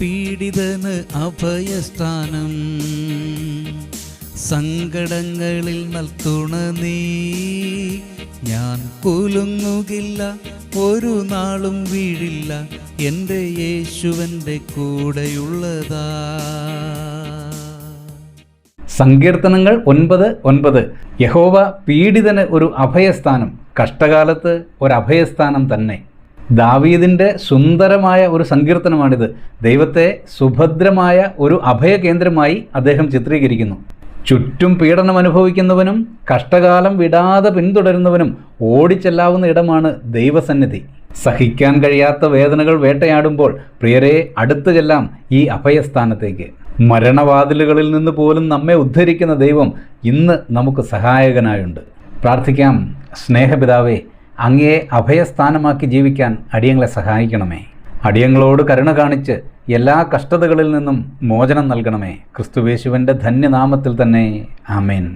പീഡിതന് അഭയസ്ഥാനം. സങ്കടങ്ങളിൽ നൽത്തുണ നീ. ഞാൻ കുലുങ്ങുകില്ല ഒരു നാളും വീഴില്ല. എന്റെ യേശുവന്റെ കൂടെയുള്ളതാ. സങ്കീർത്തനങ്ങൾ ഒൻപത് ഒൻപത്. യഹോവ പീഡിതന് ഒരു അഭയസ്ഥാനം. കഷ്ടകാലത്ത് ഒരു അഭയസ്ഥാനം തന്നെ. ദാവീദിന്റെ സുന്ദരമായ ഒരു സങ്കീർത്തനമാണിത്. ദൈവത്തെ സുഭദ്രമായ ഒരു അഭയകേന്ദ്രമായി അദ്ദേഹം ചിത്രീകരിക്കുന്നു. ചുറ്റും പീഡനം അനുഭവിക്കുന്നവനും കഷ്ടകാലം വിടാതെ പിന്തുടരുന്നവനും ഓടിച്ചെല്ലാവുന്ന ഇടമാണ് ദൈവസന്നിധി. സഹിക്കാൻ കഴിയാത്ത വേദനകൾ വേട്ടയാടുമ്പോൾ പ്രിയരെ അടുത്തു ചെല്ലാം ഈ അഭയസ്ഥാനത്തേക്ക്. മരണവാതിലുകളിൽ നിന്ന് പോലും നമ്മെ ഉദ്ധരിക്കുന്ന ദൈവം ഇന്ന് നമുക്ക് സഹായകനായുണ്ട്. പ്രാർത്ഥിക്കാം. സ്നേഹപിതാവേ അങ്ങയെ അഭയസ്ഥാനമാക്കി ജീവിക്കാൻ അടിയങ്ങളെ സഹായിക്കണമേ. അടിയങ്ങളോട് കരുണ കാണിച്ച് എല്ലാ കഷ്ടതകളിൽ നിന്നും മോചനം നൽകണമേ. ക്രിസ്തുവേശുവിന്റെ ധന്യനാമത്തിൽ തന്നെ. ആമേൻ.